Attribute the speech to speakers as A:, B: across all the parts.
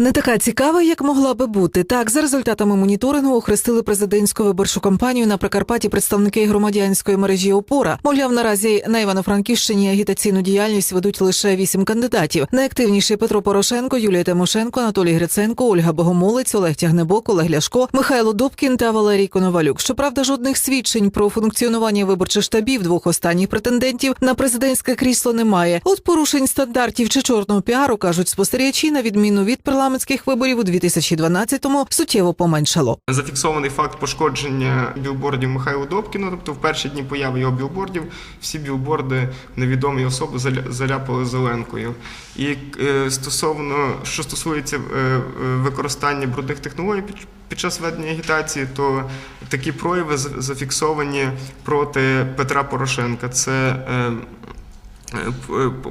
A: Не така цікава, як могла би бути. Так, за результатами моніторингу охрестили президентську виборчу кампанію на Прикарпатті представники громадянської мережі ОПОРА. Мовляв, наразі на Івано-Франківщині агітаційну діяльність ведуть лише вісім кандидатів. Найактивніші Петро Порошенко, Юлія Тимошенко, Анатолій Гриценко, Ольга Богомолець, Олег Тягнебок, Олег Ляшко, Михайло Добкін та Валерій Коновалюк. Щоправда, жодних свідчень про функціонування виборчих штабів двох останніх претендентів на президентське крісло немає. От порушень стандартів чи чорного піару кажуть спостерігачі, на відміну від парламентських виборів у 2012-му, суттєво поменшало.
B: Зафіксований факт пошкодження білбордів Михайлу Добкіну. Тобто, в перші дні появи його білбордів всі білборди невідомі особи заля- заляпали зеленкою. І е, стосовно що стосується е, е, використання брудних технологій під, час ведення агітації, то такі прояви зафіксовані проти Петра Порошенка. Це е,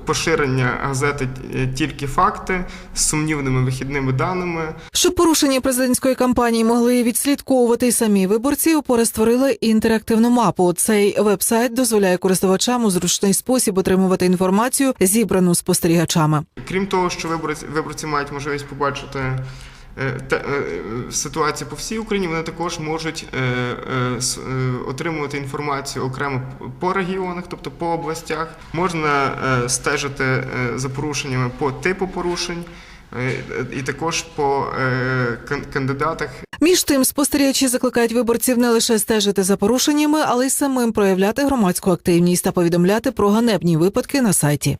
B: поширення газети е, тільки факти з сумнівними вихідними даними.
A: Щоб порушення президентської кампанії могли відслідковувати й самі виборці, опора створили інтерактивну мапу. Цей вебсайт дозволяє користувачам у зручний спосіб отримувати інформацію, зібрану спостерігачами.
B: Крім того, що виборці, виборці мають можливість побачити е, те- е, ситуацію по всій Україні, вони також можуть е, с- отримувати інформацію окремо по регіонах, тобто по областях. Можна стежити за порушеннями по типу порушень. І також по кандидатах
A: Між тим, спостерігачі закликають виборців не лише стежити за порушеннями, але й самим проявляти громадську активність та повідомляти про ганебні випадки на сайті.